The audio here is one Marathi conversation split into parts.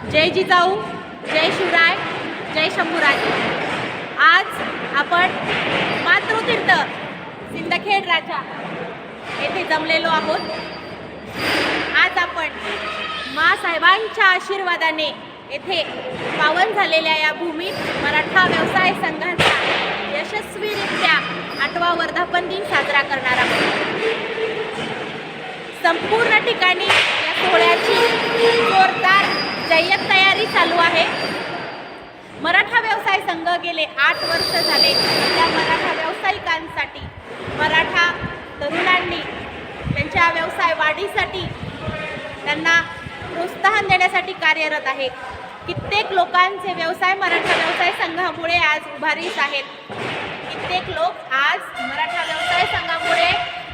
जय जिजाऊ जय शिवराय जय शंभूराजे. आज आपण मातृतीर्थ सिंदखेड राजा येथे जमलेलो आहोत. आज आपण मा साहेबांच्या आशीर्वादाने येथे पावन झालेल्या या भूमीत मराठा व्यवसाय संघाचा यशस्वीरित्या आठवा वर्धापन दिन साजरा करणार आहोत. संपूर्ण ठिकाणी या सोहळ्याची जोरदार जय्यत तयारी चालू आहे. मराठा व्यवसाय संघ गेले आठ वर्ष झाले. त्या मराठा व्यावसायिकांसाठी मराठा तरुणांनी त्यांच्या व्यवसाय वाढीसाठी त्यांना प्रोत्साहन देण्यासाठी कार्यरत आहे. कित्येक लोकांचे व्यवसाय मराठा व्यवसाय संघामुळे आज उभारीस आहेत. कित्येक लोक आज मराठा व्यवसाय संघामुळे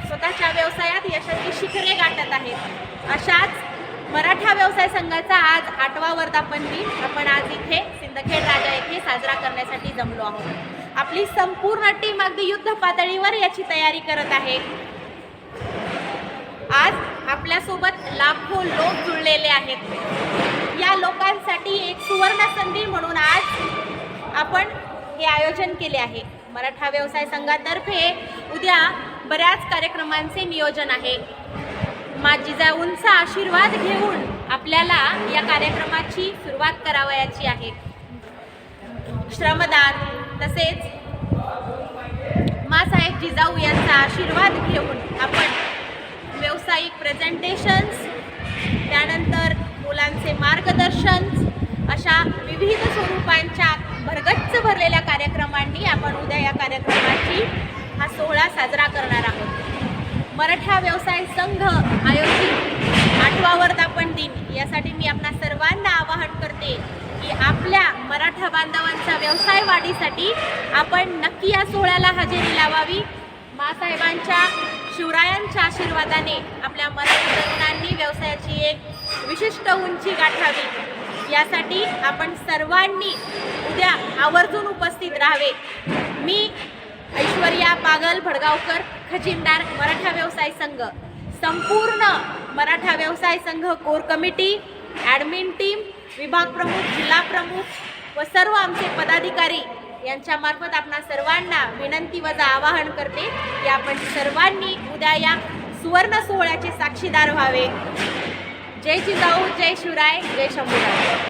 स्वतःच्या व्यवसायात यशस्वी शिखरे गाठत आहेत. अशाच मराठा व्यवसाय संघाचा आज आठवा वर्धापन दिन आपण आज इथे सिंदखेड राजा येथे साजरा करण्यासाठी जमलो आहोत. आपली संपूर्ण टीम अगदी युद्ध पातळीवर याची तयारी करत आहे. आज आपल्यासोबत लाखो लोक जुळलेले आहेत. या लोकांसाठी एक सुवर्ण संधी म्हणून आज आपण हे आयोजन केले आहे. मराठा व्यवसाय संघातर्फे उद्या बऱ्याच कार्यक्रमांचे नियोजन आहे. माझीजाऊंचा आशीर्वाद घेऊन आपल्याला या कार्यक्रमाची सुरुवात करावयाची आहे. श्रमदान तसेच मासाहेब जिजाऊ यांचा आशीर्वाद घेऊन आपण व्यावसायिक प्रेझेंटेशन्स त्यानंतर मुलांचे मार्गदर्शन अशा विविध स्वरूपांच्या भरगच्च भरलेल्या कार्यक्रमांनी आपण उद्या या कार्यक्रमाची हा सोहळा साजरा करणार आहोत. मराठा व्यवसाय संघ आयोजित आठवा वर्धापन दिन. यासाठी मी आपणा सर्वांना आवाहन करते की आपल्या मराठा बांधवांचा व्यवसाय वाढीसाठी आपण नक्की या सोहळ्याला हजेरी लावावी. मासाहेबांच्या शिवरायांच्या आशीर्वादाने आपल्या मराठी तरुणांनी व्यवसायाची एक विशिष्ट उंची गाठावी. यासाठी आपण सर्वांनी उद्या आवर्जून उपस्थित राहावे. मी ऐश्वर्या पागल भडगावकर खजिनदार मराठा व्यवसाय संघ. संपूर्ण मराठा व्यवसाय संघ कोर कमिटी ॲडमिन टीम विभाग प्रमुख जिल्हा प्रमुख व सर्व आमचे पदाधिकारी यांच्यामार्फत आपणा सर्वांना विनंती वजा आवाहन करते की आपण सर्वांनी उद्या या सुवर्ण सोहळ्याचे साक्षीदार व्हावे. जय जिजाऊ जय शिवराय जय शंभूराय.